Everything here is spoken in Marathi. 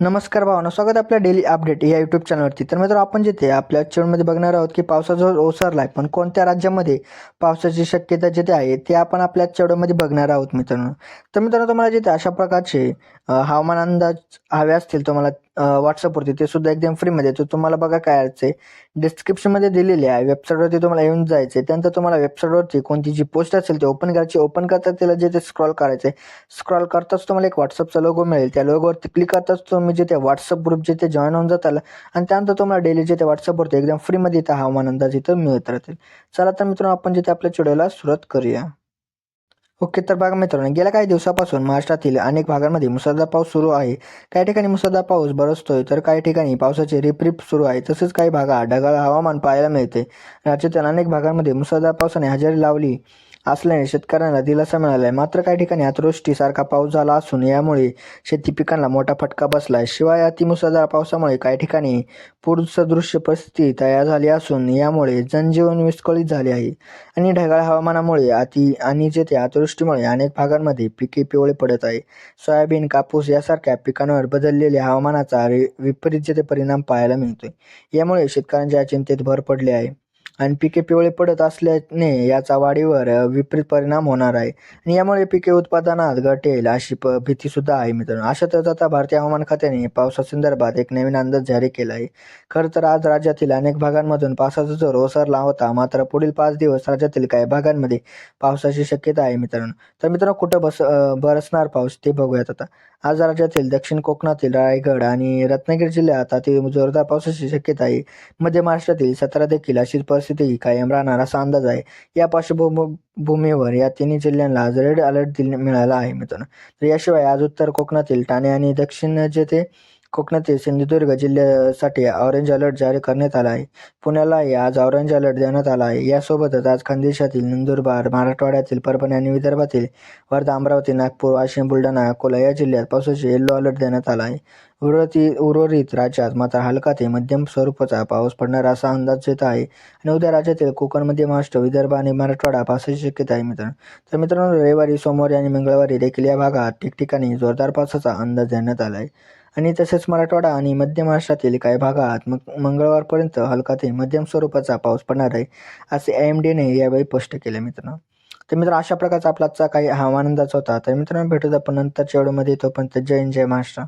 नमस्कार भावना स्वागत आपल्या डेली अपडेट या यूट्यूब चॅनलवरती तर मित्र आपण जिथे आपल्या चॅनलमध्ये बघणार आहोत की पावसाचा ओसरला आहे पण कोणत्या राज्यामध्ये पावसाची शक्यता जिथे आहे ते आपण आपल्या चॅनलमध्ये बघणार आहोत मित्रांनो. तर मित्रांनो तुम्हाला जिथे अशा प्रकारचे हवामान अंदाज हवे असतील तुम्हाला व्हॉट्सअपवरती ते सुद्धा एकदम फ्रीमध्ये तर तुम्हाला बघा काय आहे डिस्क्रिप्शनमध्ये दिलेले आहे वेबसाईटवरती तुम्हाला येऊन जायचं आहे त्यानंतर तुम्हाला वेबसाईटवरती कोणती जी पोस्ट असेल ती ओपन करायची ओपन करता त्याला जे ते स्क्रॉल करायचं आहे स्क्रॉल करताच तुम्हाला एक व्हॉट्सअपचा लोगो मिळेल. त्या लोगोवरती क्लिक करताच तुम्ही जिथे व्हॉट्सअप ग्रुप जिथे जॉईन होऊन जाताल आणि त्यानंतर तुम्हाला डेली जिथे व्हॉट्सअपवरती एकदम फ्रीमध्ये इथं हवामान अंदाज इथं मिळत राहतील. चला तर मित्रांनो आपण जिथे आपल्या व्हिडिओला सुरुवात करूया. ओके तर बघा मित्रांनो गेल्या काही दिवसापासून महाराष्ट्रातील अनेक भागांमध्ये मुसळधार पाऊस सुरू आहे. काही ठिकाणी मुसळधार पाऊस बरसतोय तर काही ठिकाणी पावसाची रिपरिप सुरू आहे. तसेच काही भागात ढगाळ हवामान पाहायला मिळते. राज्यातील अनेक भागांमध्ये मुसळधार पावसाने हजेरी लावली. असल्याने शेतकऱ्यांना दिलासा मिळाला आहे मात्र काही ठिकाणी अतिवृष्टीसारखा पाऊस झाला असून यामुळे शेती पिकांना मोठा फटका बसला आहे शिवाय अतिमुसळधार पावसामुळे काही ठिकाणी पूरसदृश्य परिस्थिती तयार झाली असून यामुळे जनजीवन विस्कळीत झाले आहे. आणि ढगाळ हवामानामुळे अति आणि जेथे अतिवृष्टीमुळे अनेक भागांमध्ये पिके पिवळे पडत आहे. सोयाबीन कापूस यासारख्या पिकांवर बदललेल्या हवामानाचा विपरीत जेथे परिणाम पाहायला मिळतोय. यामुळे शेतकऱ्यांच्या चिंतेत भर पडली आहे. आणि पिके पिवळे पडत असल्याने याचा वाढीवर विपरीत परिणाम होणार आहे. आणि यामुळे पिके उत्पादनात घटेल अशी प भीतीसुद्धा आहे मित्रांनो. अशातच आता भारतीय हवामान खात्याने पावसासंदर्भात एक नवीन अंदाज जारी केला आहे. खरं तर आज राज्यातील अनेक भागांमधून पावसाचा जोर ओसरला होता. मात्र पुढील पाच दिवस राज्यातील काही भागांमध्ये पावसाची शक्यता आहे मित्रांनो. तर मित्रांनो कुठं बस बरसणार पाऊस ते बघूयात आता. आज राज्यातील दक्षिण कोकणातील रायगड आणि रत्नागिरी जिल्ह्यात अति जोरदार पावसाची शक्यता आहे. मध्य महाराष्ट्रातील सतरा देखील अशीच परिस्थिती कायम राहणार असा अंदाज आहे. या पार्श्वभूम भूमीवर या तिन्ही जिल्ह्यांना आज रेड अलर्ट दिल मिळाला आहे मित्रांनो. तर याशिवाय आज उत्तर कोकणातील ठाणे आणि दक्षिण जेथे कोकणातील सिंधुदुर्ग जिल्ह्यासाठी ऑरेंज अलर्ट जारी करण्यात आला आहे. पुण्यालाही आज ऑरेंज अलर्ट देण्यात आला आहे. यासोबतच आज खानदेशातील नंदुरबार मराठवाड्यातील परभणी आणि विदर्भातील वर्धा अमरावती नागपूर वाशिम बुलढाणा अकोला या जिल्ह्यात पावसाचे येल्लो अलर्ट देण्यात आला आहे. उर्वरित उर्वरित राज्यात मात्र हलका ते मध्यम स्वरूपाचा पाऊस पडणार असा अंदाज येत आहे आणि उद्या राज्यातील कोकण मध्य महाराष्ट्र विदर्भ आणि मराठवाडा पावसाची शक्यता आहे मित्रांनो. तर मित्रांनो रविवारी सोमवारी आणि मंगळवारी देखील या भागात ठिकठिकाणी जोरदार पावसाचा अंदाज देण्यात आला आहे. आणि तसेच मराठवाडा आणि मध्य महाराष्ट्रातील काही भागात मग मंगळवारपर्यंत हलका ते मध्यम स्वरूपाचा पाऊस पडणार आहे असे आय एम डीने यावेळी स्पष्ट केले मित्रांनो. तर मित्र अशा प्रकारचा आपला आजचा काही हवामान अंदाज होता. तर मित्रांनो भेटूत आपण नंतरच्या व्हिडिओमध्ये. तोपर्यंत जय हिंद, जय महाराष्ट्र.